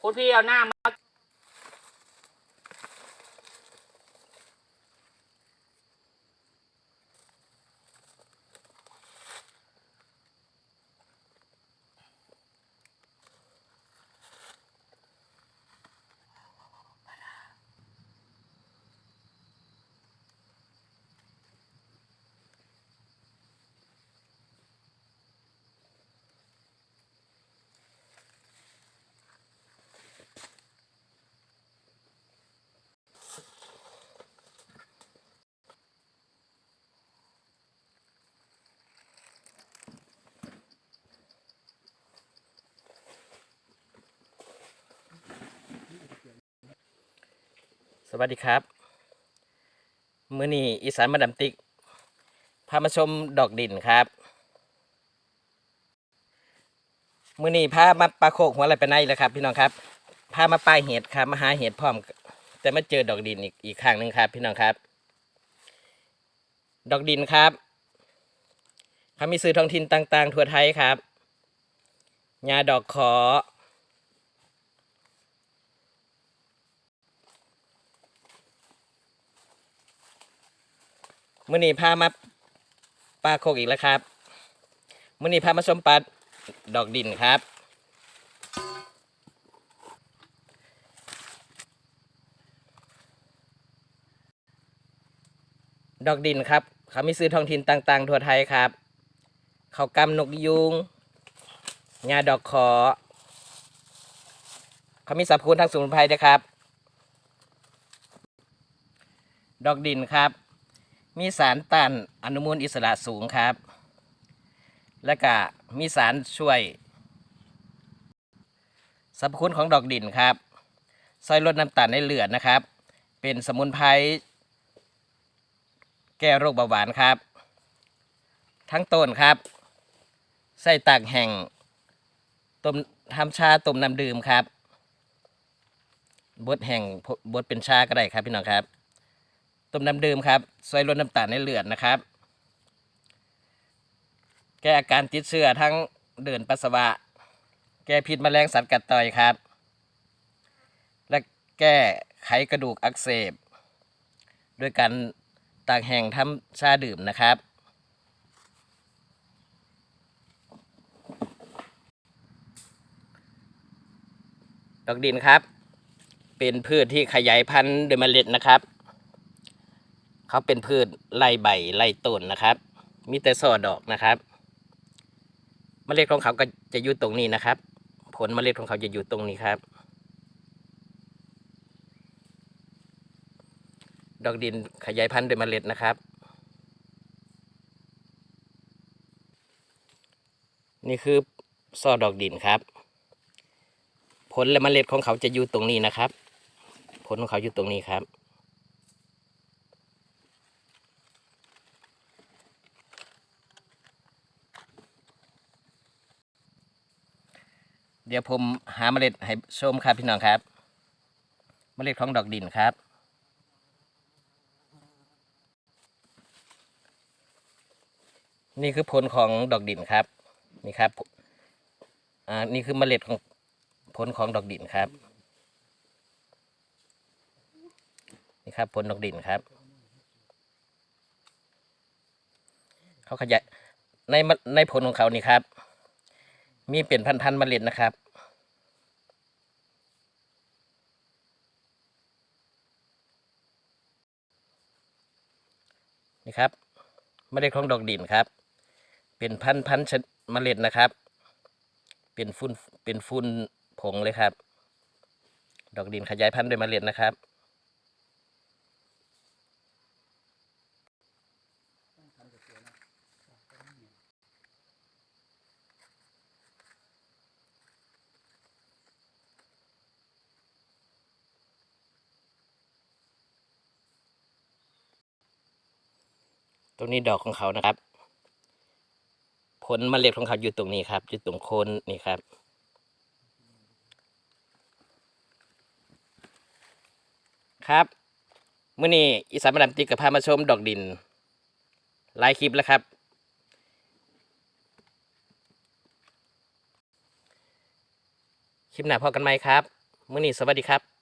คุณพี่เอาหน้า วัสดีครับ มื้อนี้อีสานมาดามติก พามาชมดอกดินครับ มื้อนี้พามาปลาโคกหัวอะไรไปไหนแล้วครับ พี่น้องครับ พามาปลายเห็ดครับมาหาเห็ดพร้อม แต่มาเจอดอกดินอีกอีกครั้งหนึ่งครับ พี่น้องครับ ดอกดินครับเขามีซื้อท้องถิ่นต่าง ๆ ทั่วไทยครับยาดอกขอ มื่อนี้พามาปลาโคกอีกแล้วครับมื่อนี้พามาชมปลาดอกดินครับ ดอกดินครับ เขามีซื้อท้องถิ่นต่าง ๆ ทั่วไทยครับ เขากำนกยุงงาดอกขอ เขามีสรรพคุณทางสมุนไพรด้วยครับ ดอกดินครับ มีสารต้านอนุมูลอิสระสูงครับ และก็มีสารช่วยสรรพคุณของดอกดินครับซอยลดน้ำตาลในเลือดนะครับ เป็นสมุนไพรแก้โรคเบาหวานครับ ทั้งต้นครับ ใส่ตากแห่งต้มทำชาต้มน้ำดื่มครับบดแห่งบดเป็นชาก็ได้ครับพี่น้องครับ ต้มน้ำดื่มครับซอยลดน้ำตาลในเลือดนะครับ แก้อาการติดเชื้อทั้งเดินปัสสาวะ แก้พิษแมลงสัตว์กัดต่อยครับ และแก้ไขกระดูกอักเสบด้วยการตากแห้งทำชาดื่มนะครับดอกดินครับ เป็นพืชที่ขยายพันธุ์โดยเมล็ดนะครับ เขาเป็นพืชไล่ใบไล่ต้นนะครับ มีแต่ซอดอกนะครับเมล็ดของเขาก็จะอยู่ตรงนี้นะครับ ผลเมล็ดของเขาจะอยู่ตรงนี้ครับ ดอกดินขยายพันธุ์โดยเมล็ดนะครับ นี่คือซอดอกดินครับ ผลและเมล็ดของเขาจะอยู่ตรงนี้นะครับ ผลของเขาอยู่ตรงนี้ครับ เดี๋ยวผมหาเมล็ดให้ชมครับพี่น้องครับ เมล็ดของดอกดินครับ นี่คือผลของดอกดินครับ นี่ครับอ่านี่คือเมล็ดของผลของดอกดินครับ นี่ครับผลดอกดินครับ เขาขยายในในผลของเขานี่ครับ มีเป็นพันๆเมล็ดนะครับ นี่ ครับเมล็ดของดอกดินครับ เป็นพันพันเมล็ดนะครับ เป็นฟุ้นเป็นฟุ้นผงเลยครับ ดอกดินขยายพันธุ์โดยเมล็ดนะครับ รงนี้ดอกของเขานะครับ ผลเมล็ดของเขาอยู่ตรงนี้ครับ อยู่ตรงโคนนี่ครับ ครับเมื่อนี้อีสานมาดามติกกับพามาชมดอกดินหลายคลิปแล้วครับ คลิปหน้าพอกันไหมครับเมื้อนี้สวัสดีครับ